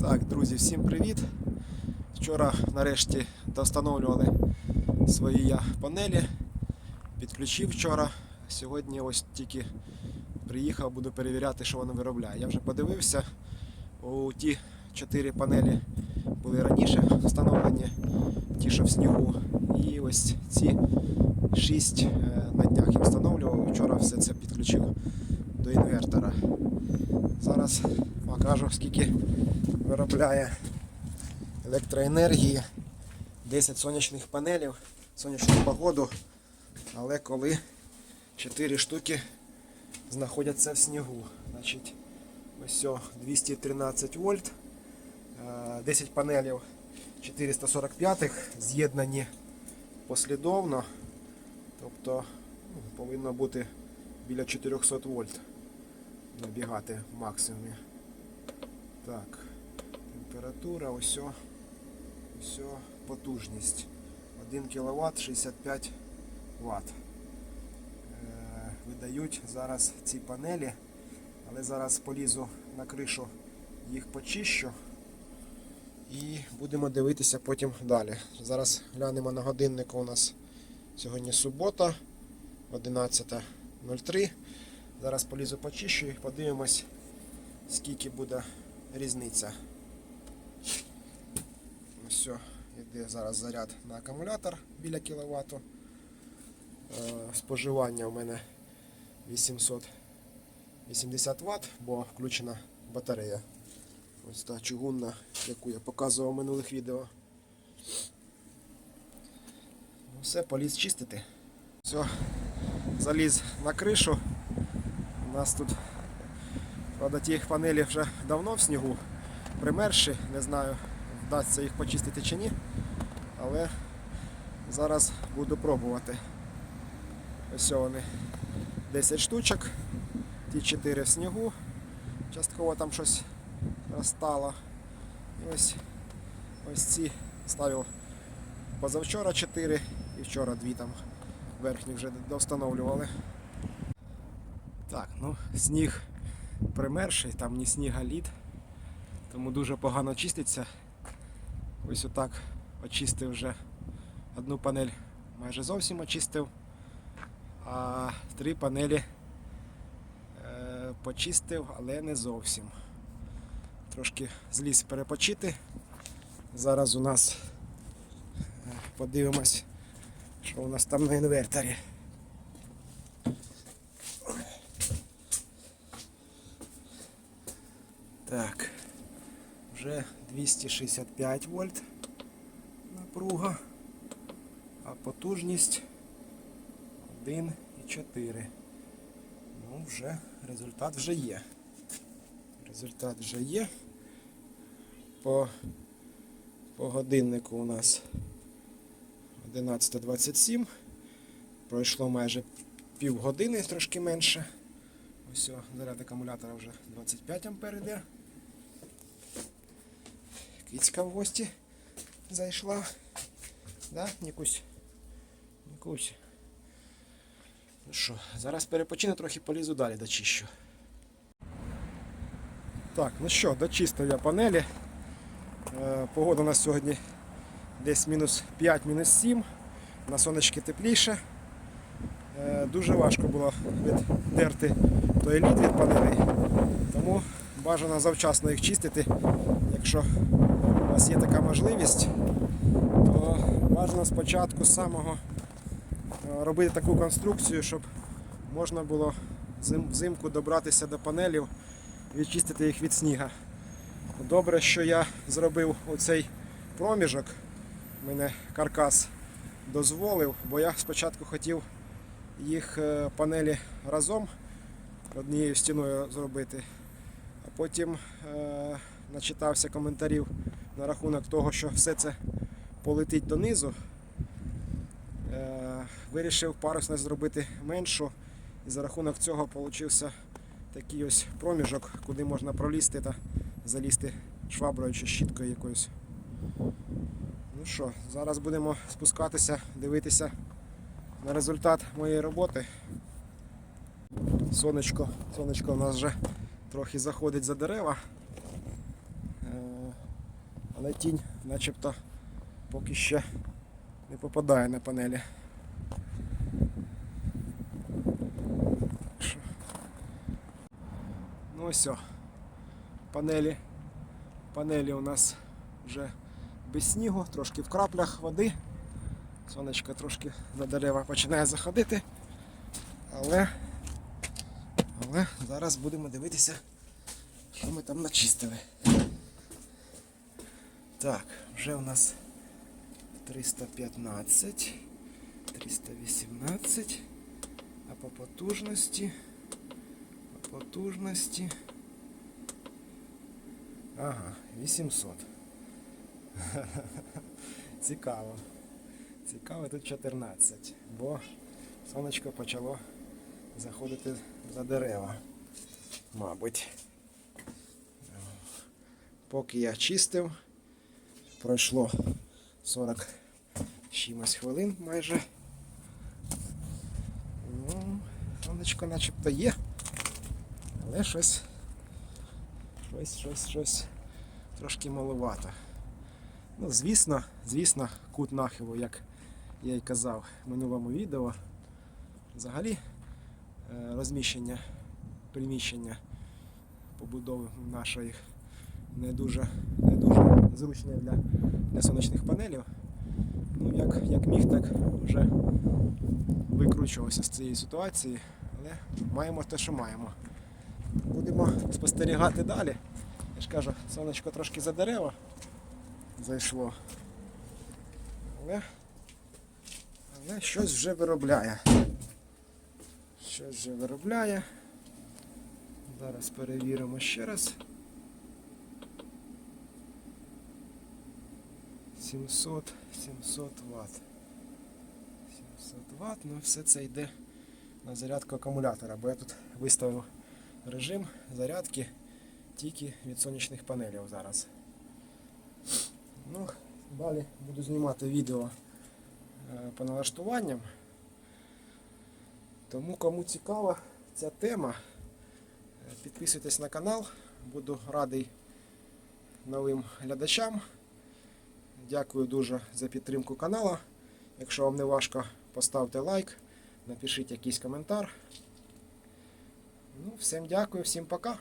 Так, друзі, всім привіт. Вчора нарешті достановлювали свої я панелі. Підключив вчора. Сьогодні ось тільки приїхав, буду перевіряти, що воно виробляє. Я вже подивився. У ті чотири панелі були раніше встановлені, ті, що в снігу. І ось ці шість е, на днях я встановлював. Вчора все це підключив до інвертора. Зараз покажу, скільки виробляє електроенергії. 10 сонячних панелів, сонячну погоду, але коли 4 штуки знаходяться в снігу. Значить, ось о, 213 вольт, е, 10 панелів 445 з'єднані послідовно. Тобто ну, повинно бути біля 400 вольт набігати в максимумі. Так, температура, ось, ось потужність. 1 кВт 65 Вт. Видають зараз ці панелі, але зараз полізу на кришу, їх почищу і будемо дивитися потім далі. Зараз глянемо на годиннику у нас сьогодні субота, 11.03. Зараз полізу почищу і подивимось, скільки буде різниця. Все, йде зараз заряд на акумулятор біля кіловату. Е, Споживання у мене 880 Вт, бо включена батарея. Ось та чугунна, яку я показував в минулих відео. Ну, все, поліз чистити. Все, заліз на кришу. У нас тут, правда, ті панелі вже давно в снігу примерші. Не знаю, вдасться їх почистити чи ні. Але зараз буду пробувати. Ось вони 10 штучок, ті 4 в снігу. Частково там щось розстало. І ось, ось ці ставив позавчора 4 і вчора 2 там верхні вже достановлювали. Так, ну сніг примерший, там ні сніг, а лід, тому дуже погано чиститься. Ось отак очистив вже одну панель, майже зовсім очистив, а три панелі е, почистив, але не зовсім. Трошки зліз перепочити. Зараз у нас е, подивимось, що у нас там на інверторі. Так, вже 265 вольт напруга, а потужність 1,4. Ну, вже результат вже є. Результат вже є. По, по годиннику у нас 11.27. Пройшло майже півгодини, трошки менше. Ось заряд акумулятора вже 25 ампер іде. Кицька в гості зайшла. Да, Нікусь? Нікусь. Ну що, зараз перепочину, трохи полізу далі дочищу. Так, ну що, дочистив я панелі. Е, погода у нас сьогодні десь мінус 5, мінус 7. На сонечки тепліше. Е, дуже важко було віддерти той лід від панелей. Тому бажано завчасно їх чистити. Якщо у вас є така можливість, то бажано спочатку самого е, робити таку конструкцію, щоб можна було взимку добратися до панелів, і відчистити їх від сніга. Добре, що я зробив оцей проміжок. Мене каркас дозволив, бо я спочатку хотів їх е, панелі разом однією стіною зробити, потім е, начитався коментарів на рахунок того, що все це полетить донизу. Е, вирішив парусність зробити меншу, і за рахунок цього получився такий ось проміжок, куди можна пролізти та залізти шваброю чи щіткою якоюсь. Ну що, зараз будемо спускатися, дивитися на результат моєї роботи. Сонечко, сонечко у нас вже трохи заходить за дерева. Е, Але тінь начебто поки ще не попадає на панелі. Ну ось. Панелі. Панелі у нас вже без снігу, трошки в краплях води. Сонечко трошки на дерева починає заходити. Але, але зараз будемо дивитися, що ми там начистили. Так, вже у нас 315, 318, а по потужності, по потужності. Ага, 800. Цікаво. Цікаво тут 14, бо сонечко почало заходити за дерева. Мабуть. Поки я чистив, пройшло 40 чимось хвилин майже. Ну, сонечко начебто є. Але щось, щось, щось, щось трошки маловато. Ну, звісно, звісно, кут нахилу, як я й казав в минулому відео. Взагалі розміщення приміщення побудови нашої не дуже, не дуже зручне для, для сонячних панелів. Ну, як, як міг, так вже викручувався з цієї ситуації, але маємо те, що маємо. Будемо спостерігати далі. Я ж кажу, сонечко трошки за дерева зайшло. Але, але щось вже виробляє. Щось вже виробляє. Зараз перевіримо ще раз. 700, 700 Вт. 700 Вт, ну все це йде на зарядку акумулятора, бо я тут виставив режим зарядки тільки від сонячних панелів зараз. Ну, далі буду знімати відео е, по налаштуванням. Тому кому цікава ця тема, підписуйтесь на канал, буду радий новим глядачам. Дякую дуже за підтримку канала. Якщо вам не важко, поставте лайк, напишіть якийсь коментар. Ну, всім дякую, всім пока.